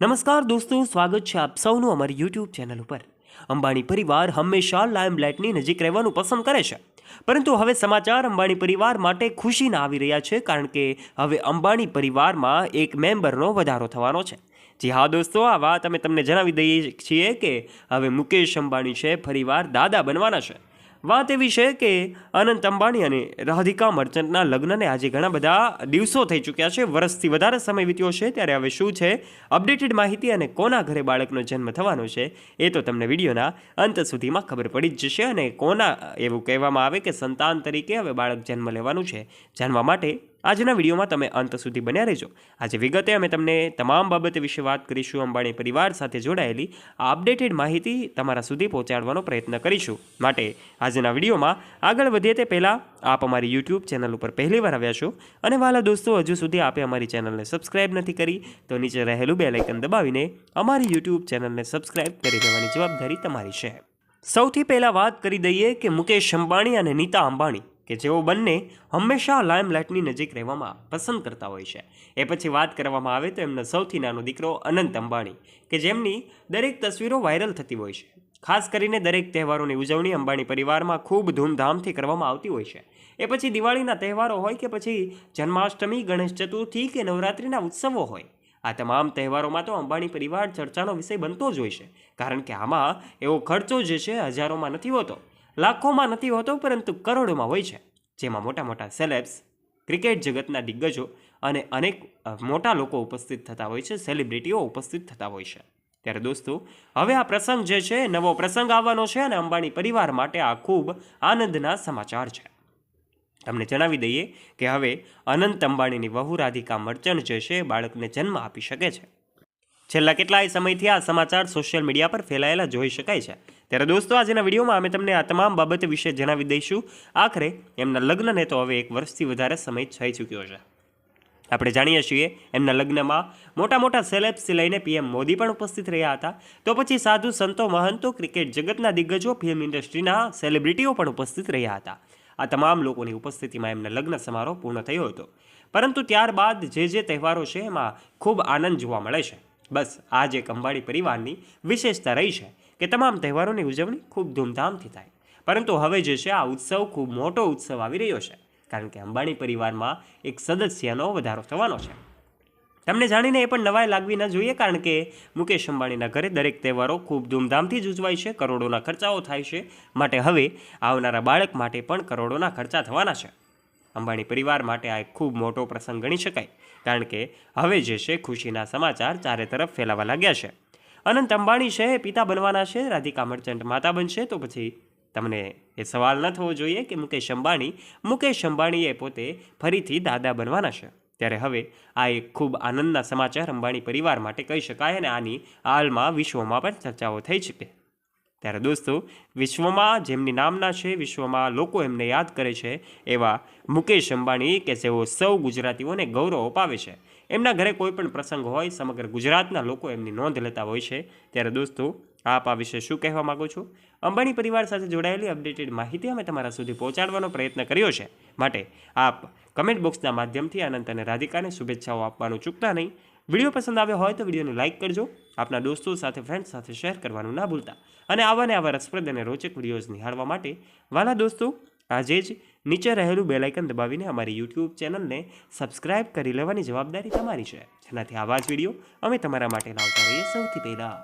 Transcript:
નમસ્કાર દોસ્તો, સ્વાગત છે આપ સૌનું અમારી યુટ્યુબ ચેનલ ઉપર. અંબાણી પરિવાર હંમેશા લાઇમલાઇટની નજીક રહેવાનું પસંદ કરે છે. પરંતુ હવે સમાચાર અંબાણી પરિવાર માટે ખુશીના આવી રહ્યા છે કારણ કે હવે અંબાણી પરિવારમાં એક મેમ્બરનો વધારો થવાનો છે. જી હા દોસ્તો, આ વાત અમે તમને જણાવી દઈએ છીએ કે હવે મુકેશ અંબાણી છે ફરીવાર દાદા બનવાના છે. વાત એવી છે કે અનંત અંબાણી અને રાધિકા મર્ચન્ટના લગ્નને આજે ઘણા બધા દિવસો થઈ ચૂક્યા છે. વર્ષથી વધારે સમય વીત્યો છે. ત્યારે હવે શું છે? અપડેટેડ માહિતી અને કોના ઘરે બાળકનો જન્મ થવાનો છે એ તો તમને વિડીયોના અંત સુધીમાં ખબર પડી જ જશે અને કોના એવું કહેવામાં આવે કે સંતાન તરીકે હવે બાળક જન્મ લેવાનું છે. જાણવા માટે આજના વિડીયોમાં તમે અંત સુધી બન્યા રહેજો. આજે વિગતે અમે તમને તમામ બાબત વિશે વાત કરીશું. અંબાણી પરિવાર સાથે જોડાયેલી આ અપડેટેડ માહિતી તમારા સુધી પહોંચાડવાનો પ્રયત્ન કરીશું. માટે આજના વિડીયોમાં આગળ વધીએ તે પહેલાં આપ અમારી યુટ્યુબ ચેનલ ઉપર પહેલીવાર આવ્યા છો અને વાલા દોસ્તો, હજુ સુધી આપે અમારી ચેનલને સબસ્ક્રાઇબ નથી કરી, તો નીચે રહેલું બે લાઇકન દબાવીને અમારી યુટ્યુબ ચેનલને સબસ્ક્રાઇબ કરી દેવાની જવાબદારી તમારી છે. સૌથી પહેલાં વાત કરી દઈએ કે મુકેશ અંબાણી અને નીતા અંબાણી. કે જેઓ બંને હંમેશા લાઇમલાઇટની નજીક રહેવામાં પસંદ કરતા હોય છે. એ પછી વાત કરવામાં આવે તો એમનો સૌથી નાનો દીકરો અનંત અંબાણી, કે જેમની દરેક તસવીરો વાયરલ થતી હોય છે. ખાસ કરીને દરેક તહેવારોની ઉજવણી અંબાણી પરિવારમાં ખૂબ ધૂમધામથી કરવામાં આવતી હોય છે. એ પછી દિવાળીના તહેવારો હોય કે પછી જન્માષ્ટમી, ગણેશ ચતુર્થી કે નવરાત્રિના ઉત્સવો હોય. આ તમામ તહેવારોમાં તો અંબાણી પરિવાર ચર્ચાનો વિષય બનતો જ હોય છે. કારણ કે આમાં એવો ખર્ચો જે છે હજારોમાં નથી હોતો. લાખોમાં નથી હોતો, પરંતુ કરોડોમાં હોય છે. જેમાં મોટા મોટા સેલેબ્સ ક્રિકેટ જગતના દિગ્ગજો અને અનેક મોટા લોકો ઉપસ્થિત થતા હોય છે સેલિબ્રિટીઓ ઉપસ્થિત થતા હોય છે. ત્યારે દોસ્તો, હવે આ પ્રસંગ જે છે, નવો પ્રસંગ આવવાનો છે અને અંબાણી પરિવાર માટે આ ખૂબ આનંદના સમાચાર છે. તમને જણાવી દઈએ કે હવે અનંત અંબાણીની વહુ રાધિકા મર્ચન્ટ જે છે, બાળકને જન્મ આપી શકે છે. છેલ્લા કેટલાય સમયથી આ સમાચાર સોશિયલ મીડિયા પર ફેલાયેલા જોઈ શકાય છે. ત્યારે દોસ્તો, આજના વિડીયોમાં અમે તમને આ તમામ બાબત વિશે જણાવી દઈશું. આખરે એમના લગ્નને તો હવે એક વર્ષથી વધારે સમય થઈ ચૂક્યો છે. આપણે જાણીએ છીએ, એમના લગ્નમાં મોટા મોટા સેલેબ્સથી લઈને પીએમ મોદી પણ ઉપસ્થિત રહ્યા હતા. તો પછી સાધુ, સંતો, મહંતો ક્રિકેટ જગતના દિગ્ગજો ફિલ્મ ઇન્ડસ્ટ્રીના સેલિબ્રિટીઓ પણ ઉપસ્થિત રહ્યા હતા. આ તમામ લોકોની ઉપસ્થિતિમાં એમના લગ્ન સમારોહ પૂર્ણ થયો હતો. પરંતુ ત્યારબાદ જે જે તહેવારો છે, એમાં ખૂબ આનંદ જોવા મળે છે. બસ, આ જ એક અંબાણી પરિવારની વિશેષતા રહી છે કે તમામ તહેવારોની ઉજવણી ખૂબ ધૂમધામથી થાય. પરંતુ હવે જે છે, આ ઉત્સવ ખૂબ મોટો ઉત્સવ આવી રહ્યો છે, કારણ કે અંબાણી પરિવારમાં એક સદસ્યનો વધારો થવાનો છે. તમને જાણીને એ પણ નવાઈ લાગવી ન જોઈએ, કારણ કે મુકેશ અંબાણીના ઘરે દરેક તહેવારો ખૂબ ધૂમધામથી જ ઉજવાય છે, કરોડોના ખર્ચાઓ થાય છે. માટે હવે આવનારા બાળક માટે પણ કરોડોના ખર્ચા થવાના છે. અંબાણી પરિવાર માટે આ એક ખૂબ મોટો પ્રસંગ ગણી શકાય, કારણ કે હવે જે છે ખુશીના સમાચાર ચારે તરફ ફેલાવા લાગ્યા છે. અનંત અંબાણી છે એ પિતા બનવાના છે, રાધિકા મર્ચન્ટ માતા બનશે, તો પછી તમને એ સવાલ ન થવો જોઈએ કે મુકેશ અંબાણી, મુકેશ અંબાણીએ પોતે ફરીથી દાદા બનવાના છે. ત્યારે હવે આ એક ખૂબ આનંદના સમાચાર અંબાણી પરિવાર માટે કહી શકાય અને આની હાલમાં વિશ્વમાં પણ ચર્ચાઓ થઈ શકે ત્યારે દોસ્તો, વિશ્વમાં જેમની નામના છે, વિશ્વમાં લોકો એમને યાદ કરે છે એવા મુકેશ અંબાણી કે જેઓ સૌ ગુજરાતીઓને ગૌરવ અપાવે છે. એમના ઘરે કોઈ પણ પ્રસંગ હોય, સમગ્ર ગુજરાતના લોકો એમની નોંધ લેતા હોય છે. ત્યારે દોસ્તો, આપ આ વિશે શું કહેવા માગો છો? અંબાણી પરિવાર સાથે જોડાયેલી અપડેટેડ માહિતી અમે તમારા સુધી પહોંચાડવાનો પ્રયત્ન કર્યો છે. માટે આપ કમેન્ટ બોક્સના માધ્યમથી અનંત અને રાધિકાને શુભેચ્છાઓ આપવાનું ચૂકતા નહીં. વીડિયો પસંદ આવ્યો હોય તો વિડીયોને લાઇક કરજો. આપના દોસ્તો સાથે ફ્રેન્ડ્સ સાથે શેર કરવાનું ના ભૂલતા. અને આવા ને આવા રસપ્રદ અને રોચક વિડીયોઝ નિહાળવા માટે વાલા દોસ્તો, આજે જ નીચે રહેલું બેલાઇકન દબાવીને અમારી યુટ્યુબ ચેનલને સબસ્ક્રાઇબ કરી લેવાની જવાબદારી તમારી છે. જેનાથી આવા જ વીડિયો અમે તમારા માટે લાવતા રહીએ સૌથી પહેલાં.